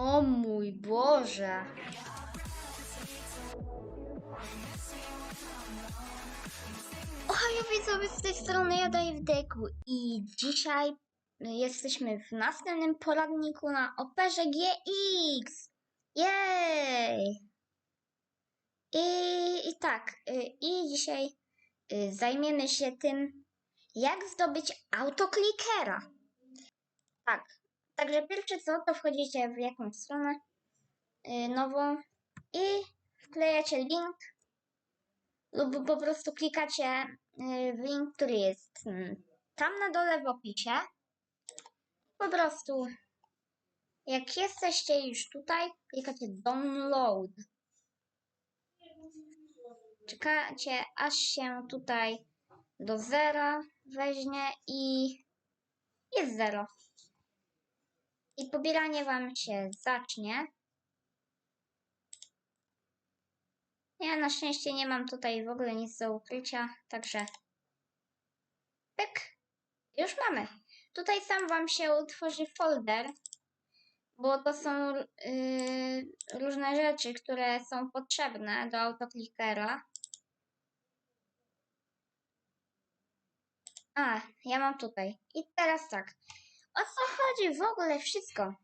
O mój Boże. Ohajo widzowie, z tej strony ja daję w deku i dzisiaj jesteśmy w następnym poradniku na Operze GX. Jej! I, I tak, y, i dzisiaj y, zajmiemy się tym, jak zdobyć autoklikera. Tak, także pierwsze co, to wchodzicie w jakąś stronę y, nową i wklejacie link lub po prostu klikacie y, w link, który jest mm, tam na dole w opisie. Po prostu jak jesteście już tutaj, klikacie download. Czekacie aż się tutaj do zera weźmie i jest zero. I pobieranie wam się zacznie. Ja na szczęście nie mam tutaj w ogóle nic do ukrycia, także pyk, już mamy. Tutaj sam wam się utworzy folder, bo to są yy, różne rzeczy, które są potrzebne do autoklikera. A, ja mam tutaj. I teraz tak. O co chodzi w ogóle wszystko?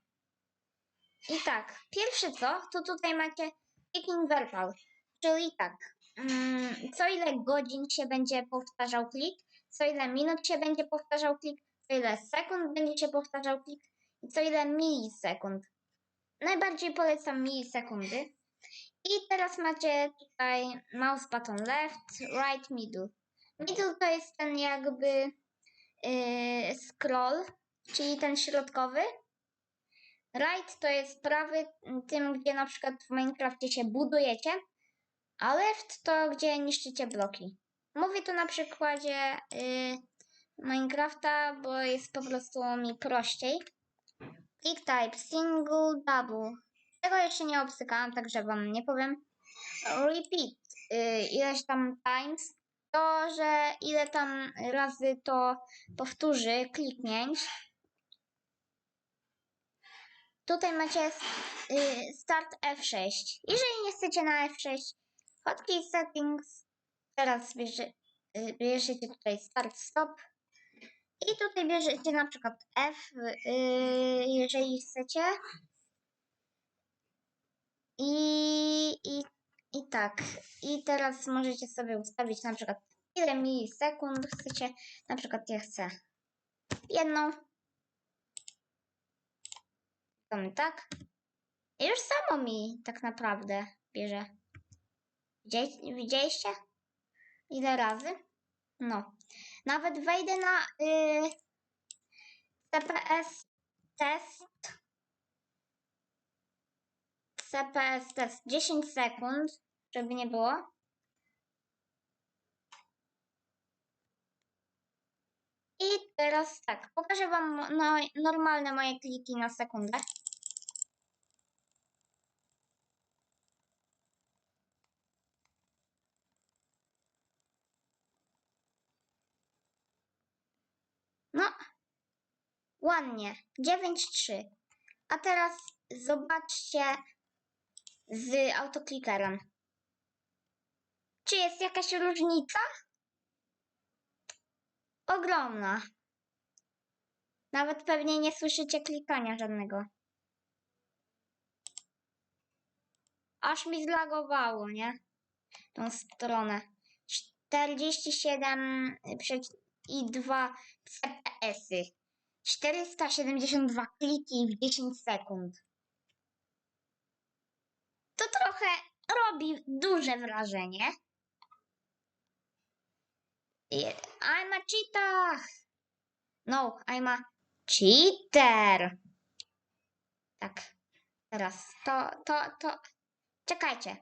I tak, pierwsze co, to tutaj macie clicking verbal, czyli tak, mm, co ile godzin się będzie powtarzał klik, co ile minut się będzie powtarzał klik, co ile sekund będzie się powtarzał klik i co ile milisekund. Najbardziej polecam milisekundy. I teraz macie tutaj mouse button left, right, middle. Middle to jest ten jakby yy, scroll, czyli ten środkowy. Right to jest prawy, tym gdzie na przykład w Minecrafcie się budujecie, a left to gdzie niszczycie bloki. Mówię tu na przykładzie yy, Minecrafta, bo jest po prostu mi prościej. Click type single, double. Tego jeszcze nie obsykałam, także wam nie powiem. Repeat yy, ileś tam times. To, że ile tam razy to powtórzy kliknięć. Tutaj macie y, start F6. Jeżeli nie chcecie na F6, hotkey settings. Teraz bierze, y, bierzecie tutaj start stop. I tutaj bierzecie na przykład F, y, jeżeli chcecie. I, i, I tak. I teraz możecie sobie ustawić na przykład ile milisekund chcecie. Na przykład ja chcę jedną. Tak. Już samo mi tak naprawdę bierze. Widzieli- Widzieliście? Ile razy? No. Nawet wejdę na y, CPS test. CPS test 10 sekund, żeby nie było. I teraz tak, pokażę Wam no, normalne moje kliki na sekundę. No, ładnie, 9-3. A teraz zobaczcie z autoklikerem. Czy jest jakaś różnica? Ogromna. Nawet pewnie nie słyszycie klikania żadnego. Aż mi zlagowało, nie? Tą stronę. 47,2 CPS-y. 472 kliki w 10 sekund. To trochę robi duże wrażenie. I'm a cheater. No, I'm a cheater. Tak. Teraz to, to, to. Czekajcie.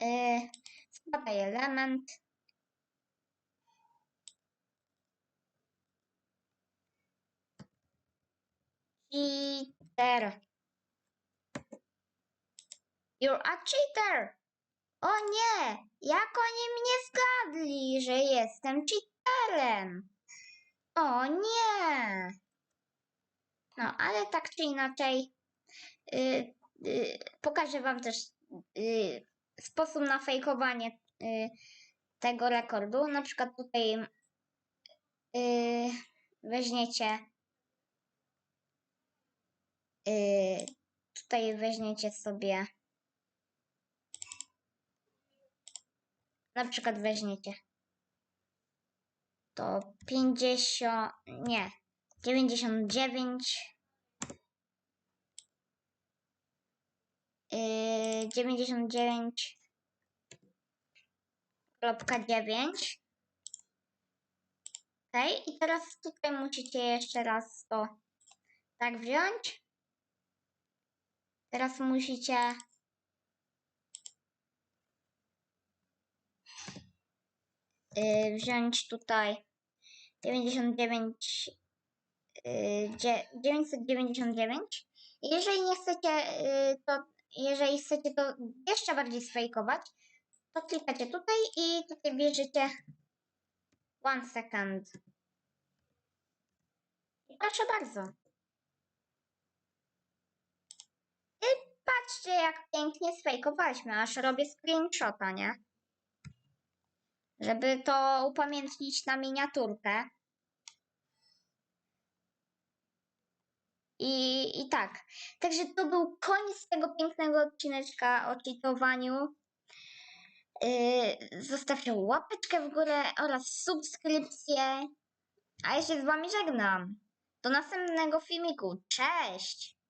Yy, element. Cheater. You're a cheater. O nie, jak oni mnie zgadli, że jestem cheaterem? O nie. No, ale tak czy inaczej, y, y, pokażę Wam też y, sposób na fejkowanie y, tego rekordu. Na przykład tutaj y, weźmiecie y, tutaj weźmiecie sobie na przykład weźmiecie to 50, nie, 99 yy, 99.9 Ok, i teraz tutaj musicie jeszcze raz to tak wziąć. Teraz musicie yy, wziąć tutaj 99 yy, dzie- 999. I Jeżeli nie chcecie yy, to, jeżeli chcecie to jeszcze bardziej sfejkować, to klikacie tutaj i tutaj bierzecie one second. I proszę bardzo. I patrzcie, jak pięknie sfejkowaliśmy, aż robię screenshota, nie? Żeby to upamiętnić na miniaturkę. I, I tak. Także to był koniec tego pięknego odcineczka o cheatowaniu. Yy, zostawcie łapeczkę w górę oraz subskrypcję. A ja się z wami żegnam. Do następnego filmiku. Cześć!